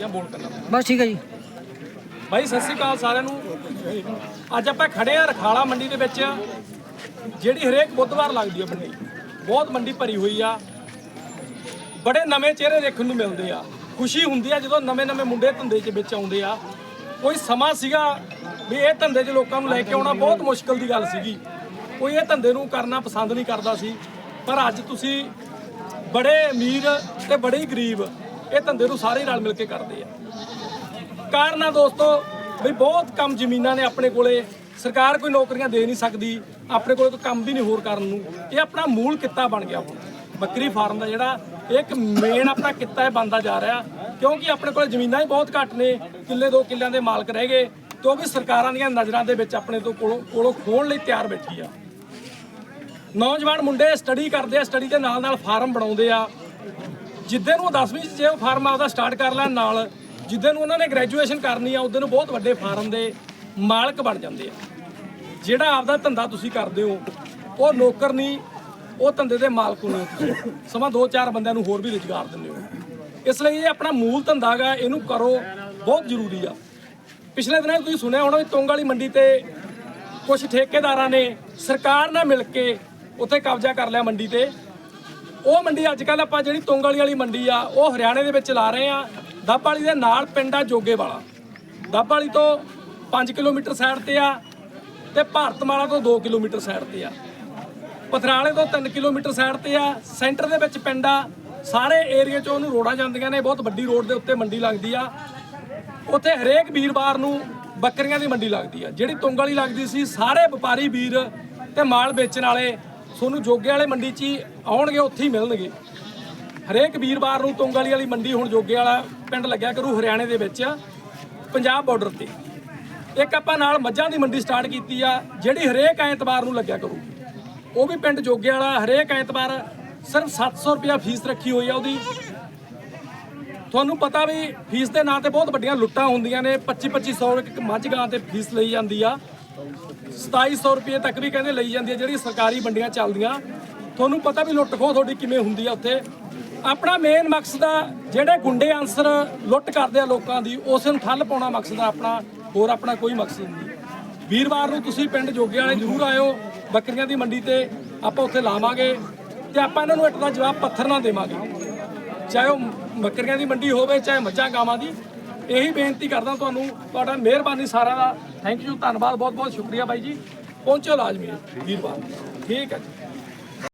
ਜਾਂ ਬੋਲ ਕਰਨਾ? ਬਸ ਠੀਕ ਹੈ ਜੀ। ਭਾਈ ਸਤਿ ਸ੍ਰੀ ਅਕਾਲ ਸਾਰਿਆਂ ਨੂੰ। ਅੱਜ ਆਪਾਂ ਖੜੇ ਆ ਰਖਾਲਾ ਮੰਡੀ ਦੇ ਵਿੱਚ ਜਿਹੜੀ ਹਰੇਕ ਬੁੱਧਵਾਰ ਲੱਗਦੀ ਆ ਮੰਡੀ। ਬਹੁਤ ਮੰਡੀ ਭਰੀ ਹੋਈ ਆ। ਬੜੇ ਨਵੇਂ ਚਿਹਰੇ ਦੇਖਣ ਨੂੰ ਮਿਲਦੇ ਆ। ਖੁਸ਼ੀ ਹੁੰਦੀ ਆ ਜਦੋਂ ਨਵੇਂ-ਨਵੇਂ ਮੁੰਡੇ ਧੰਦੇ 'ਚ ਵਿੱਚ ਆਉਂਦੇ ਆ। ਕੋਈ ਸਮਾਂ ਸੀਗਾ ਵੀ ਇਹ ਧੰਦੇ 'ਚ ਲੋਕਾਂ ਨੂੰ ਲੈ ਕੇ ਆਉਣਾ ਬਹੁਤ ਮੁਸ਼ਕਲ ਦੀ ਗੱਲ ਸੀਗੀ। ਕੋਈ ਇਹ ਧੰਦੇ ਨੂੰ ਕਰਨਾ ਪਸੰਦ ਨਹੀਂ ਕਰਦਾ ਸੀ। ਪਰ ਅੱਜ ਤੁਸੀਂ ਬੜੇ ਅਮੀਰ ਤੇ ਬੜੇ ਹੀ ਗਰੀਬ ਇਹ ਧੰਦੇ ਨੂੰ ਸਾਰੇ ਰਲ ਮਿਲ ਕੇ ਕਰਦੇ ਆ। ਕਾਰਨ ਆ ਦੋਸਤੋ ਵੀ ਬਹੁਤ ਕੰਮ ਜ਼ਮੀਨਾਂ ਨੇ ਆਪਣੇ ਕੋਲੇ। ਸਰਕਾਰ ਕੋਈ ਨੌਕਰੀਆਂ ਦੇ ਨਹੀਂ ਸਕਦੀ, ਆਪਣੇ ਕੋਲੇ ਕੋਈ ਕੰਮ ਵੀ ਨਹੀਂ ਹੋਰ ਕਰਨ ਨੂੰ। ਇਹ ਆਪਣਾ ਮੂਲ ਕਿੱਤਾ ਬਣ ਗਿਆ ਹੁਣ। ਬੱਕਰੀ ਫਾਰਮ ਦਾ ਜਿਹੜਾ, ਇਹ ਇੱਕ ਮੇਨ ਆਪਣਾ ਕਿੱਤਾ ਹੈ ਬਣਦਾ ਜਾ ਰਿਹਾ। ਕਿਉਂਕਿ ਆਪਣੇ ਕੋਲ ਜ਼ਮੀਨਾਂ ਹੀ ਬਹੁਤ ਘੱਟ ਨੇ, ਕਿੱਲੇ ਦੋ ਕਿੱਲਿਆਂ ਦੇ ਮਾਲਕ ਰਹਿ ਗਏ। ਕਿਉਂਕਿ ਸਰਕਾਰਾਂ ਦੀਆਂ ਨਜ਼ਰਾਂ ਦੇ ਵਿੱਚ ਆਪਣੇ ਤੋਂ ਕੋਲੋਂ ਕੋਲੋਂ ਖੋਣ ਲਈ ਤਿਆਰ ਬੈਠੀ ਆ। ਨੌਜਵਾਨ ਮੁੰਡੇ ਸਟੱਡੀ ਕਰਦੇ ਆ ਸਟੱਡੀ ਦੇ ਨਾਲ ਨਾਲ ਫਾਰਮ ਬਣਾਉਂਦੇ ਆ। ਜਿੱਦੇ ਨੂੰ 10ਵੀਂ ਚ ਜੇ ਉਹ ਫਾਰਮ ਆਪਦਾ ਸਟਾਰਟ ਕਰ ਲੈਣ ਨਾਲ, ਜਿੱਦੇ ਨੂੰ ਉਹਨਾਂ ਨੇ ਗ੍ਰੈਜੂਏਸ਼ਨ ਕਰਨੀ ਆ ਉਦੋਂ ਨੂੰ ਬਹੁਤ ਵੱਡੇ ਫਾਰਮ ਦੇ ਮਾਲਕ ਬਣ ਜਾਂਦੇ ਆ। ਜਿਹੜਾ ਆਪਦਾ ਧੰਦਾ ਤੁਸੀਂ ਕਰਦੇ ਹੋ, ਉਹ ਨੌਕਰ ਨਹੀਂ, ਉਹ ਧੰਦੇ ਦੇ ਮਾਲਕ ਨੂੰ ਸਮਾਂ ਦੋ ਚਾਰ ਬੰਦਿਆਂ ਨੂੰ ਹੋਰ ਵੀ ਰੁਜ਼ਗਾਰ ਦਿੰਦੇ ਹੋ। ਇਸ ਲਈ ਇਹ ਆਪਣਾ ਮੂਲ ਧੰਦਾ ਹੈਗਾ, ਇਹਨੂੰ ਕਰੋ, ਬਹੁਤ ਜ਼ਰੂਰੀ ਆ। ਪਿਛਲੇ ਦਿਨਾਂ ਤੁਸੀਂ ਸੁਣਿਆ ਹੋਣਾ ਵੀ ਤੋਂਗ ਵਾਲੀ ਮੰਡੀ ਤੇ ਕੁਝ ਠੇਕੇਦਾਰਾਂ ਨੇ ਸਰਕਾਰ ਨਾਲ ਮਿਲ ਕੇ ਉੱਥੇ ਕਬਜ਼ਾ ਕਰ ਲਿਆ ਮੰਡੀ ਤੇ। ਉਹ ਮੰਡੀ ਅੱਜ ਕੱਲ ਆਪਾਂ ਜਿਹੜੀ ਤੋਂਗ ਵਾਲੀ ਮੰਡੀ ਆ, ਉਹ ਹਰਿਆਣੇ ਦੇ ਵਿੱਚ ਲਾ ਰਹੇ ਆ। ਦੱਬ ਵਾਲੀ ਦੇ ਨਾਲ ਪਿੰਡ ਆ ਜੋਗੇ ਵਾਲਾ। ਦੱਬ ਵਾਲੀ ਤੋਂ 5 ਕਿਲੋਮੀਟਰ ਸਾਈਡ ਤੇ ਆ ਤੇ ਭਾਰਤਮਾਲਾ ਤੋਂ 2 ਕਿਲੋਮੀਟਰ ਸਾਈਡ ਤੇ ਆ। ਪਥਰਾਲੇ ਤੋਂ 3 ਕਿਲੋਮੀਟਰ ਸਾਈਡ ਤੇ ਆ। ਸੈਂਟਰ ਦੇ ਵਿੱਚ ਪਿੰਡ ਆ। ਸਾਰੇ ਏਰੀਆ 'ਚ ਉਹਨੂੰ ਰੋਡਾਂ ਜਾਂਦੀਆਂ ਨੇ। ਬਹੁਤ ਵੱਡੀ ਰੋਡ ਦੇ ਉੱਤੇ ਮੰਡੀ ਲੱਗਦੀ ਆ। ਉੱਥੇ ਹਰੇਕ ਵੀਰਵਾਰ ਨੂੰ ਬੱਕਰੀਆਂ ਦੀ ਮੰਡੀ ਲੱਗਦੀ ਆ। ਜਿਹੜੀ ਤੁੰਗ ਲੱਗਦੀ ਸੀ, ਸਾਰੇ ਵਪਾਰੀ ਵੀਰ ਤੇ ਮਾਲ ਵੇਚਣ ਵਾਲੇ ਤੁਹਾਨੂੰ ਜੋਗੇ ਵਾਲੇ ਮੰਡੀ 'ਚ ਹੀ ਆਉਣਗੇ, ਉੱਥੇ ਹੀ ਮਿਲਣਗੇ। ਹਰੇਕ ਵੀਰਵਾਰ ਨੂੰ ਤੁੰਗ ਵਾਲੀ ਵਾਲੀ ਮੰਡੀ ਹੁਣ ਜੋਗੇ ਵਾਲਾ ਪਿੰਡ ਲੱਗਿਆ ਕਰੂ ਹਰਿਆਣੇ ਦੇ ਵਿੱਚ, ਪੰਜਾਬ ਬਾਰਡਰ ਤੇ। ਇੱਕ ਆਪਾਂ ਨਾਲ ਮੱਝਾਂ ਦੀ ਮੰਡੀ ਸਟਾਰਟ ਕੀਤੀ ਆ, ਜਿਹੜੀ ਹਰੇਕ ਐਤਵਾਰ ਨੂੰ ਲੱਗਿਆ ਕਰੂ। ਉਹ ਵੀ ਪਿੰਡ ਜੋਗੇ ਵਾਲਾ, ਹਰੇਕ ਐਤਵਾਰ ਸਿਰਫ 700 ਰੁਪਿਆ ਫੀਸ ਰੱਖੀ ਹੋਈ ਆ ਉਹਦੀ। ਤੁਹਾਨੂੰ ਪਤਾ ਵੀ ਫੀਸ ਦੇ ਨਾਂ ਤੇ ਬਹੁਤ ਵੱਡੀਆਂ ਲੁੱਟਾਂ ਹੁੰਦੀਆਂ ਨੇ 25 2500 ਇੱਕ ਮੱਝ ਗਾਂ ਤੇ ਫੀਸ ਲਈ ਜਾਂਦੀ ਆ। 2700 ਰੁਪਏ ਤੱਕ ਵੀ ਕਹਿੰਦੇ ਲਈ ਜਾਂਦੀ ਹੈ ਜਿਹੜੀ ਸਰਕਾਰੀ ਮੰਡੀਆਂ ਚੱਲਦੀਆਂ। ਤੁਹਾਨੂੰ ਪਤਾ ਵੀ ਲੁੱਟ ਖੋਹ ਤੁਹਾਡੀ ਕਿਵੇਂ ਹੁੰਦੀ ਆ ਉੱਥੇ। ਆਪਣਾ ਮੇਨ ਮਕਸਦ ਆ, ਜਿਹੜੇ ਗੁੰਡੇ ਅਨਸਰ ਲੁੱਟ ਕਰਦੇ ਆ ਲੋਕਾਂ ਦੀ, ਉਸ ਨੂੰ ਠੱਲ ਪਾਉਣਾ ਮਕਸਦ ਆ ਆਪਣਾ, ਹੋਰ ਆਪਣਾ ਕੋਈ ਮਕਸਦ ਨਹੀਂ। ਵੀਰਵਾਰ ਨੂੰ ਤੁਸੀਂ ਪਿੰਡ ਜੋਗੇ ਵਾਲੇ ਜ਼ਰੂਰ ਆਇਓ, ਬੱਕਰੀਆਂ ਦੀ ਮੰਡੀ ਤੇ ਆਪਾਂ ਉੱਥੇ ਲਾਵਾਂਗੇ ਤੇ ਆਪਾਂ ਇਹਨਾਂ ਨੂੰ ਇੱਕ ਦਾ ਜਵਾਬ ਪੱਥਰ ਨਾਲ ਦੇਵਾਂਗੇ। ਚਾਹੇ ਉਹ ਬੱਕਰੀਆਂ ਦੀ ਮੰਡੀ ਹੋਵੇ, ਚਾਹੇ ਮੱਝਾਂ ਗਾਵਾਂ ਦੀ, ਇਹੀ ਬੇਨਤੀ ਕਰਦਾ ਤੁਹਾਨੂੰ, ਤੁਹਾਡਾ ਮਿਹਰਬਾਨੀ ਸਾਰਿਆਂ ਦਾ। ਥੈਂਕ ਯੂ ਧੰਨਵਾਦ ਬਹੁਤ ਬਹੁਤ ਸ਼ੁਕਰੀਆ ਬਾਈ ਜੀ। ਪਹੁੰਚੋ ਲਾਜ਼ਮੀ ਵੀਰਵਾਰ। ਠੀਕ ਹੈ ਜੀ।